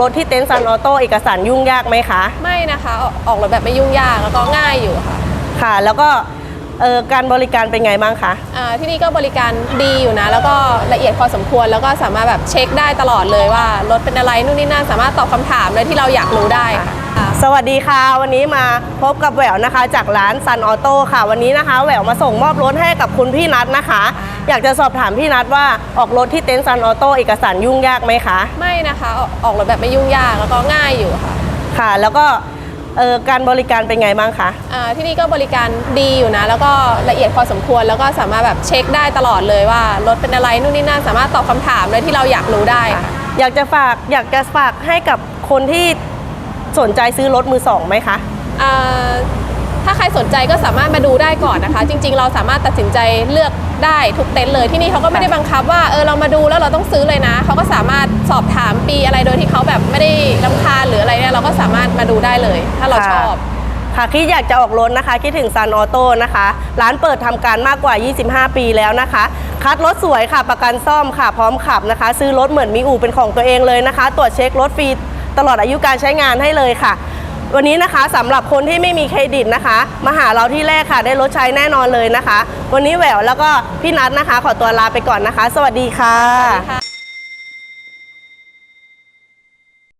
รถที่เต็นท์ซันออโต้เอกสารยุ่งยากไหมคะ ไม่นะคะออกออกรถแบบไม่ยุ่งยากแล้วก็ง่ายอยู่ค่ะค่ะ แล้วก็เอ่อการบริการเป็นไงบ้างคะ อ่าที่นี่ก็บริการดีอยู่นะ แล้วก็ละเอียดพอสมควรแล้วก็สามารถแบบเช็คได้ตลอดเลยว่ารถเป็นอะไรนู่นนี่นั่นสามารถตอบคำถามเลยที่เราอยากรู้ได้ค่ะอ่าสวัสดีค่ะ วันนี้มาพบกับแหววนะคะ จากร้านซันออโต้ค่ะ วันนี้นะคะ แหววมาส่งมอบรถให้กับคุณพี่นัทนะคะ อยากจะสอบถามพี่นัทว่าออกรถที่เต็นท์ซันออโต้เอกสารยุ่งยากไหมคะ ไม่นะคะออกออกรถแบบไม่ยุ่งยากแล้วก็ง่ายอยู่ค่ะค่ะ แล้วก็เอ่อการบริการเป็นไงบ้างคะ อ่าที่นี่ก็บริการดีอยู่นะ แล้วก็ละเอียดพอสมควรแล้วก็สามารถแบบเช็คได้ตลอดเลยว่ารถเป็นอะไรนู่นนี่นั่นสามารถตอบคำถามเลยที่เราอยากรู้ได้ค่ะ อยากจะฝากอยากจะฝากให้กับคนที่สนใจซื้อรถมือสองไหมคะ อ่า ถ้าใครสนใจก็สามารถมาดูได้ก่อนนะคะ จริง ๆ เราสามารถตัดสินใจเลือกได้ทุกเต็นท์เลยที่นี่เขาก็ไม่ได้บังคับว่าเออเรามาดูแล้วเราต้องซื้อเลยนะเขาก็สามารถสอบถามปีอะไรโดยที่เขาแบบไม่ได้ลำคาญหรืออะไรเนี่ยเราก็สามารถมาดูได้เลย ถ้าเราชอบ ค่ะคิดอยากจะออกรถนะคะ คิดถึงซันออโต้นะคะ ร้านเปิดทำการมากกว่า 25 ปีแล้วนะคะ คัดรถสวยค่ะ ประกันซ่อมค่ะ พร้อมขับนะคะ ซื้อรถเหมือนมีอู่เป็นของตัวเองเลยนะคะ ตรวจเช็ครถฟรีตลอดอายุการใช้งานให้เลยค่ะ วันนี้นะคะสำหรับคนที่ไม่มีเครดิตนะคะ มาหาเราที่แรกค่ะ ได้รถใช้แน่นอนเลยนะคะ วันนี้แหววแล้วก็พี่นัทนะคะ ขอตัวลาไปก่อนนะคะ สวัสดีค่ะค่ะ